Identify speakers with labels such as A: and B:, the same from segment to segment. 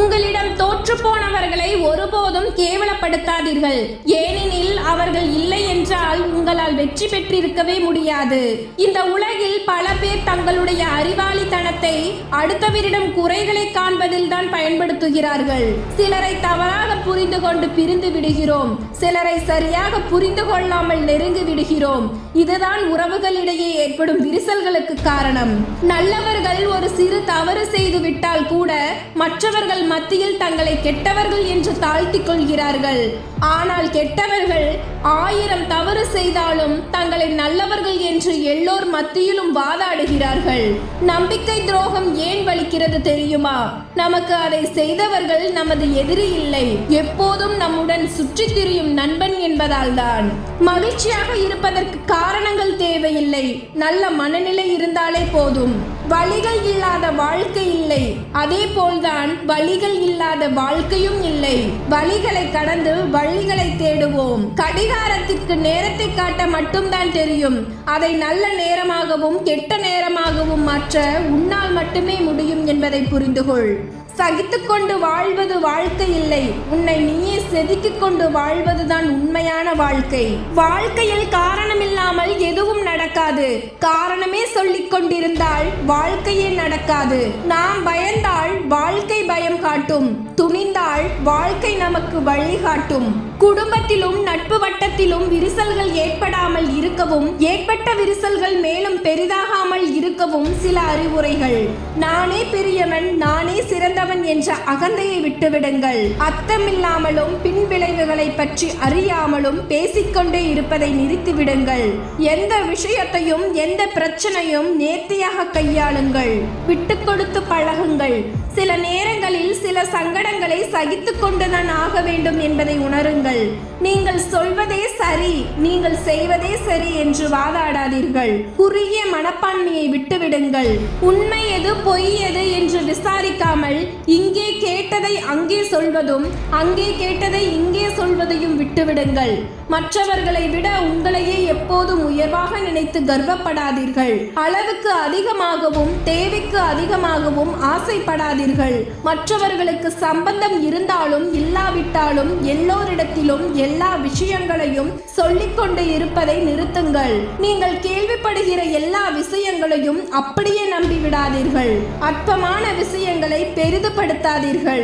A: உங்களிடம் தோற்று போனவர்களை ஒருபோதும் கேவலப்படுத்தாதீர்கள். ஏனெனில் அவர்கள் இல்லை என்றால் உங்களால் வெற்றி பெற்றிருக்கவே முடியாது. இந்த உலகில் பல பேர் தங்களுடைய அறிவாளித்தனத்தை அடுத்தவரிடம் குறைகளை காண்பதில் தான் பயன்படுத்துகிறார்கள். சிலரை தவறாக புரிந்து கொண்டு பிரிந்து விடுகிறோம். சிலரை சரியாக புரிந்து கொள்ளாமல் நெருங்கி விடுகிறோம். இதுதான் உறவுகளிடையே ஏற்படும் விரிசல்களுக்கு காரணம். நல்லவர்கள் ஒரு சிறு தவறு செய்து விட்டால் கூட மற்றவர்கள் மத்தியில் தங்களை கெட்டவர்கள் என்று தாழ்த்திக் கொள்கிறார்கள். ஆனால் கெட்டவர்கள் ஆயிரம் தவறு செய்தாலும் தங்களை நல்லவர்கள் என்று எல்லோர் மத்தியிலும் வாதாடுகிறார்கள். நம்பிக்கை துரோகம் ஏன் வலிக்கிறது தெரியுமா? நமக்கு அதை செய்தவர்கள் நமது எதிரி இல்லை. எப்போதும் நம்முடன் சுற்றித் திரியும் நண்பன் என்பதால் தான். மகிழ்ச்சியாக இருப்பதற்கு காரணங்கள் தேவையில்லை. நல்ல மனநிலை இருந்தாலே போதும். வழிகள் இல்லாத வாழ்க்கை இல்லை. அதே போல்தான் வழிகள் இல்லாத வாழ்க்கையும் இல்லை. வழிகளை கடந்து வழிகளை தேடுவோம். கடிகாரத்திற்கு நேரத்தை காட்ட மட்டும்தான் தெரியும். அதை நல்ல நேரமாகவும் கெட்ட நேரமாகவும் மாற்ற உன்னால் மட்டுமே முடியும் என்பதை புரிந்துகொள். சகித்து சகித்துக்கொண்டு வாழ்வது வாழ்க்கை இல்லை. உன்னை நீயே செதுக்கிக் கொண்டு வாழ்வதுதான் உண்மையான வாழ்க்கை. வாழ்க்கையில் காரணமில்லை இல்லாமல் எதுவும் நடக்காது. காரணமே சொல்லிக் கொண்டிருந்தால் வாழ்க்கையே நடக்காது. நாம் பயந்தால் வாழ்க்கை பயம் காட்டும். துணிந்தால் வாழ்க்கை நமக்கு வழிகாட்டும் குடும்பத்திலும் நட்பு வட்டத்திலும் விரிசல்கள் ஏற்படாமல் இருக்கவும் ஏற்பட்ட விரிசல்கள் மேலும் பெரிதாகாமல் இருக்கவும் சில அறிவுரைகள். நானே பெரியவன் நானே சிறந்தவன் என்ற அகந்தையை விட்டுவிடுங்கள். அர்த்தமில்லாமலும் பின் விளைவுகளை பற்றி அறியாமலும் பேசிக்கொண்டே இருப்பதை நிறுத்திவிடுங்கள். எந்த விஷயத்தையும் எந்த பிரச்சனையும் நேர்த்தியாக கையாளுங்கள். விட்டு கொடுத்து பழகுங்கள். சில நேரங்களில் சில சங்கடங்களை சகித்து கொண்டுதான் ஆக வேண்டும் என்பதை உணருங்கள். நீங்கள் சொல்வதே சரி நீங்கள் செய்வதே சரி என்று வாதாடாதீர்கள். குறுகிய மனப்பான்மையை விட்டுவிடுங்கள். உண்மை எது பொய் எது என்று விசாரிக்காமல் இங்கே கேட்டதை அங்கே சொல்வதும் அங்கே கேட்டதை இங்கே சொல்வதையும் விட்டுவிடுங்கள். மற்றவர்களை விட உங்களையே எப்போதும் உயர்வாக நினைத்து கர்வப்படாதீர்கள். அளவுக்கு அதிகமாகவும் தேவைக்கு அதிகமாகவும் ஆசைப்படாதீர்கள். மற்றவர்களுக்கு சம்பந்தம் இருந்தாலும் இல்லாவிட்டாலும் எல்லோரிடத்திலும் எல்லா விஷயங்களையும் சொல்லிக்கொண்டு இருப்பதை நிறுத்துங்கள். நீங்கள் கேள்விப்படுகிற எல்லா விஷயங்களையும் அப்படியே நம்பிவிடாதீர்கள். அற்பமான விஷயங்களை பெரிதுபடுத்தாதீர்கள்.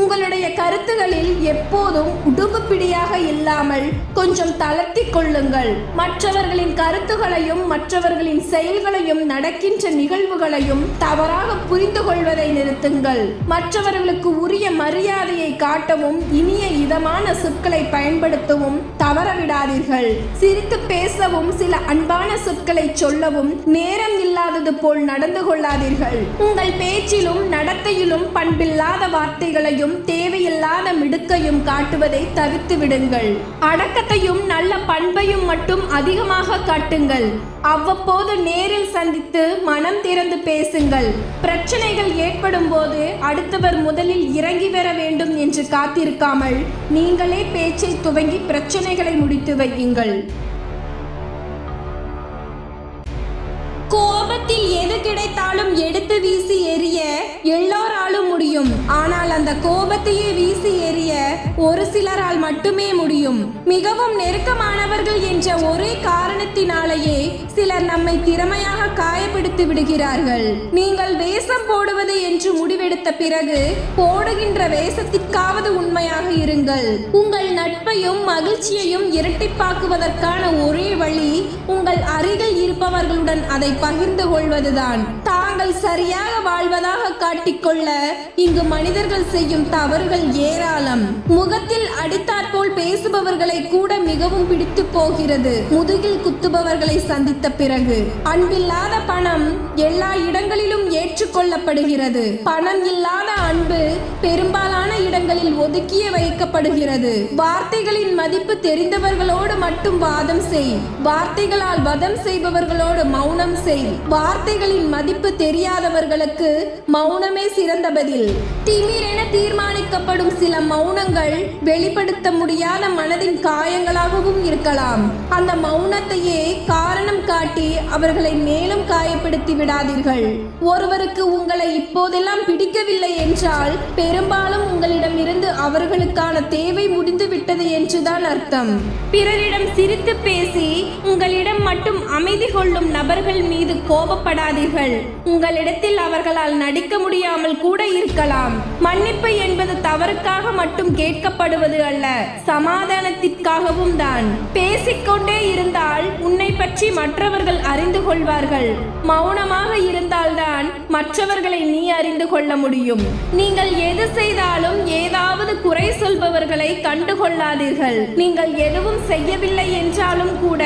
A: உங்களுடைய கருத்துகளில் எப்போதும் உடும்பு பிடியாக இல்லாமல் கொஞ்சம் தளர்த்தி கொள்ளுங்கள். மற்றவர்களின் கருத்துகளையும் மற்றவர்களின் செயல்களையும் நடக்கின்ற நிகழ்வுகளையும் தவறாக புரிந்து கொள்வதை நிறுத்துங்கள். மற்றவர்களுக்கு உரிய மரியாதையை காட்டவும் இனிய இதமான சொற்களை பயன்படுத்தவும் தவறவிடாதீர்கள். சிரித்து பேசவும் சில அன்பான சொற்களை சொல்லவும் நேரம் இல்லாதது போல் நடந்து கொள்ளாதீர்கள். உங்கள் பேச்சிலும் நடத்தையிலும் பண்பில்லாத வார்த்தைகளையும் தேவையில்லாத மிடுக்கையும் காட்டுவதை தவிர்த்து விடுங்கள் அடக்கத்தையும் நல்ல பண்பையும் மட்டும் அதிகமாக காட்டுங்கள். அவ்வப்போது நேரில் சந்தித்து மனம் திறந்து பேசுங்கள். பிரச்சனைகள் ஏற்படும் போது அடுத்தவர் முதலில் இறங்கி வர வேண்டும் என்று காத்திருக்காமல் நீங்களே பேச்சை துவங்கி பிரச்சனைகளை முடித்து வையுங்கள். கோபத்தில் எது கிடைத்தாலும் எடுத்து வீசி எறிய முடியும். ஆனால் அந்த கோபத்தையே வீசி எறிய ஒரு சிலரால் மட்டுமே முடியும். மிகவும் நெருக்கமானவர்கள் என்ற ஒரே காரணத்தினாலேயே சிலர் நம்மை திறமையாக காயப்படுத்தி விடுகிறார்கள். நீங்கள் வேஷம் போடுவது என்று முடிவெடுத்த பிறகு போடுகின்ற வேஷத்திற்காவது உண்மையாக இருங்கள். உங்கள் நட்பையும் மகிழ்ச்சியையும் இரட்டிப்பாக்குவதற்கான ஒரே வழி உங்கள் அருகில் இருப்பவர்களுடன் அதை பகிர்ந்து கொள்வதுதான். தாங்கள் சரியாக வாழ்வதாக காட்டிக்கொள்ள இங்கு மனிதர்கள் செய்யும் தவறுகள் ஏராளம். முகத்தில் அடித்தாற்போல் பேசுபவர்களை கூட மிகவும் பிடித்து போகிறது. முதுகில் குத்துபவர்களை சந்தித்த பிறகு. அன்பில்லாத பணம் எல்லா இடங்களிலும் ஏற்றுக்கொள்ளப்படுகிறது பணம் இல்லாத அன்பு பெரும்பாலான இடங்களில் ஒதுக்கிய வைக்கப்படுகிறது. வார்த்தைகளின் மதிப்பு தெரிந்தவர்களோடு மட்டும் வாதம் செய். வார்த்தைகளால் வதம் செய்பவர்களோடு மௌனம் செய். வார்த்தைகளின் மதிப்பு தெரியாதவர்களுக்கு மௌனமே சிறந்த பதில். திமிரென தீர்மானிக்கப்படும் சில மௌனங்கள் வெளிப்படுத்த முடியாத மனதின் காயங்களாகவும் இருக்கலாம். அந்த மௌனத்தையே காரணம் காட்டி அவர்களை மேலும் காயப்படுத்தி விடாதீர்கள். ஒருவருக்கு உங்களை இப்போதெல்லாம் பிடிக்கவில்லை என்றால் பெரும்பாலும் உங்களிடம் இருந்து அவர்களுக்கான தேவை முடிந்து விட்டது என்றுதான் அர்த்தம். பிறரிடம் சிரித்து பேசி உங்களிடம் மட்டும் அமைதி கொள்ளும் நபர்கள் மீது கோபப்படாதீர்கள். உங்களிடத்தில் அவர்களால் நடிக்க முடியாமல் கூட இருக்கலாம். மன்னிப்பு என்பது தவறுக்காக மட்டும் கேட்கப்படுவது அல்ல சமாதானத்திற்காகவும் தான். பேசிக்கொண்டே இருந்தால் உன்னை பற்றி மற்றவர்கள் அறிந்து கொள்வார்கள். மௌனமாக இருந்தால்தான் மற்றவர்களை நீ அறிந்து கொள்ள முடியும். நீங்கள் எது செய்தாலும் ஏதாவது குறை சொல்பவர்களை கண்டுகொள்ளாதீர்கள். நீங்கள் எதுவும் செய்யவில்லை என்றாலும் கூட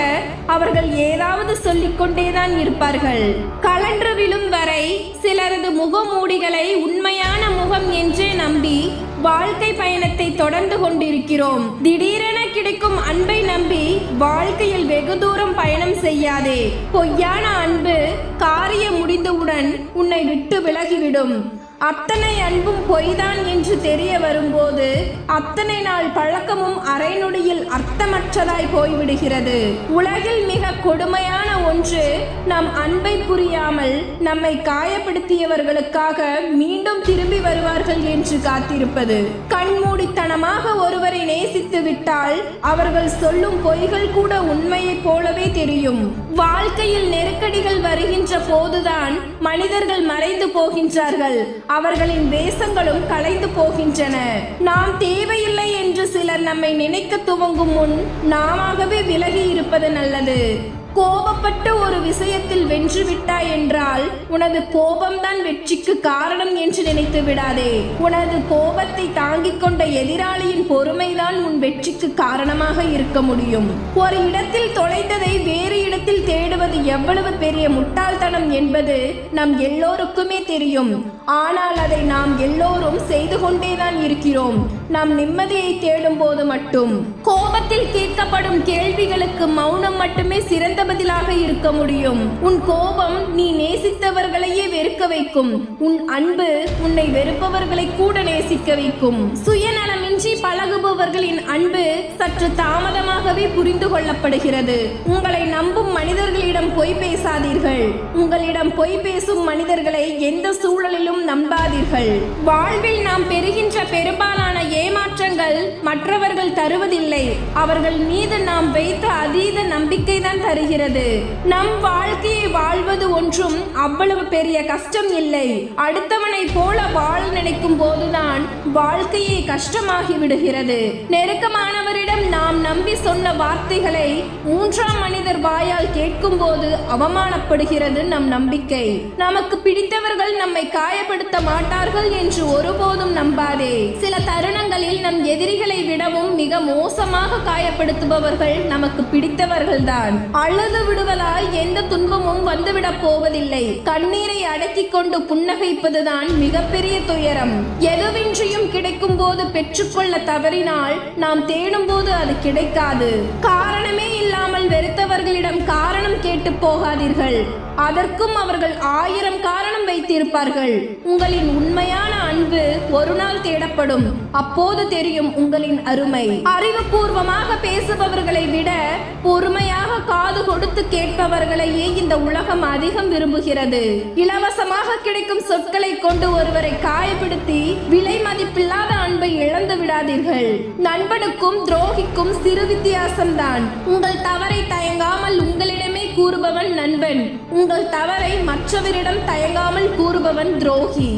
A: அவர்கள் ஏதாவது சொல்லிக் கொண்டேதான் இருப்பார்கள். கலன்று விழும் வரை சிலரது முகமூடிகளை உண்மையான முகம் என்றே நம்பி வாழ்க்கை பயணத்தை தொடர்ந்து கொண்டிருக்கிறோம். திடீரென கிடைக்கும் அன்பை நம்பி வாழ்க்கையில் வெகு தூரம் பயணம் செய்யாதே. பொய்யான அன்பு காரியம் முடிந்தவுடன் உன்னை விட்டு விலகிவிடும். அத்தனை அன்பும் பொய்தான் என்று தெரிய வரும்போது அத்தனை நாள் பழக்கமும் அரைநொடியில் அர்த்தமற்றதாய் போய்விடுகிறது. உலகில் மிக கொடுமையான ஒன்று நம் அன்பை புரியாமல் நம்மை காயப்படுத்தியவர்களுக்காக மீண்டும் திரும்பி வருவார்கள் என்று காத்திருப்பது. கண் கண்மூடித்தனமாக ஒருவரை நேசித்து விட்டால் அவர்கள் சொல்லும் பொய்கள் கூட உண்மையைப் போலவே தெரியும். வாழ்க்கையில் நெருக்கடிகள் வருகின்ற போதுதான் மனிதர்கள் மறைந்து போகின்றார்கள். அவர்களின் வேஷங்களும் கலைந்து போகின்றன. நாம் தேவையில்லை என்று சிலர் நம்மை நினைக்க துவங்கும் முன் நாமாகவே விலகி இருப்பது நல்லது. கோபப்பட்டு ஒரு விஷயத்தில் வென்று விட்டாய் என்றால் உனது கோபம்தான் வெற்றிக்கு காரணம் என்று நினைத்து விடாதே. உனது கோபத்தை தாங்கிக் கொண்ட எதிராளியின் பொறுமைதான் உன் வெற்றிக்கு காரணமாக இருக்க முடியும். ஒரு இடத்தில் தொலைந்ததை வேறு இடத்தில் தேடுவது எவ்வளவு பெரிய முட்டாள்தனம் என்பது நம் எல்லோருக்குமே தெரியும். ஆனால் அதை நாம் எல்லோரும் செய்து கொண்டேதான் இருக்கிறோம். நாம் நிம்மதியை தேடும் போது மட்டும். கோபத்தில் கேட்கப்படும் கேள்விகளுக்கு மௌனம் மட்டுமே சிறந்த பதிலாக இருக்க முடியும். உன் கோபம் நீ நேசித்தவர்களையே வெறுக்க வைக்கும். உன் அன்பு உன்னை வெறுப்பவர்களை கூட நேசிக்க வைக்கும். சுயநலமின்றி பழகுபவர்களின் அன்பு சற்று தாமதமாகவே புரிந்து கொள்ளப்படுகிறது. உங்களை நம்பும் மனிதர்களிடம் பொய் பேசாதீர்கள். உங்களிடம் பொய் பேசும் மனிதர்களை எந்த சூழலிலும் நம்பாதீர்கள். வாழ்வில் நாம் பெறுகின்ற பெரும்பாலான ஏமாற்றங்கள் மற்றவர்கள் தருவதில்லை. அவர்கள் மீது நாம் வைத்த அதீத நம்பிக்கை தான் தருகிறது. நம் வாழ்க்கையை வாழ்வது ஒன்றும் அவ்வளவு பெரிய கஷ்டம் இல்லை. அடுத்தவனை போல வாழ நினைக்கும் போதுதான் வாழ்க்கையை கஷ்டமாகி விடுகிறது. நெருக்கமானவரிடம் நாம் நம்பி சொன்ன வார்த்தைகளை மூன்றாம் மனிதர் வாயால் கேட்கும் போது அவமானப்படுகிறது நம் நம்பிக்கை. நமக்கு பிடித்தவர்கள் நம்மை காயப்படுத்த மாட்டார்கள் என்று ஒருபோதும் நம்பாதே. சில தருணங்கள் தருணங்களில் நம் எதிரிகளை விடவும் மிக மோசமாக காயப்படுத்துபவர்கள் நமக்கு பிடித்தவர்கள்தான். அழுது விடுவதால் எந்த துன்பமும் வந்துவிடப் போவதில்லை. கண்ணீரை அடக்கிக் கொண்டு புன்னகைப்பதுதான் மிகப்பெரிய துயரம். எதுவின்றியும் கிடைக்கும் போது பெற்றுக்கொள்ள தவறினால் நாம் தேடும் போது அது கிடைக்காது. காரணமே இல்லாமல் வெறுத்தவர்களிடம் காரணம் கேட்டு போகாதீர்கள். அதற்கும் அவர்கள் ஆயிரம் காரணம் வைத்திருப்பார்கள். உங்களின் உண்மையான அன்பு ஒரு நாள் தேடப்படும். அப்போது தெரியும் உங்களின் அருமை. அறிவுபூர்வமாக பேசுபவர்களை விட பொறுமையாக காது கொடுத்து கேட்பவர்களையே இந்த உலகம் அதிகம் விரும்புகிறது. இலவசமாக கிடைக்கும் சொற்களை கொண்டு ஒருவரை காயப்படுத்தி விலை மதிப்பில்லாத அன்பை இழந்து விடாதீர்கள். நண்பனுக்கும் துரோகிக்கும் சிறு வித்தியாசம்தான். உங்கள் தவறை தயங்காமல் உங்களிடமே கூறுபவன் நண்பன். உங்கள் தவறை மற்றவரிடம் தயங்காமல் கூறுபவன் துரோகி.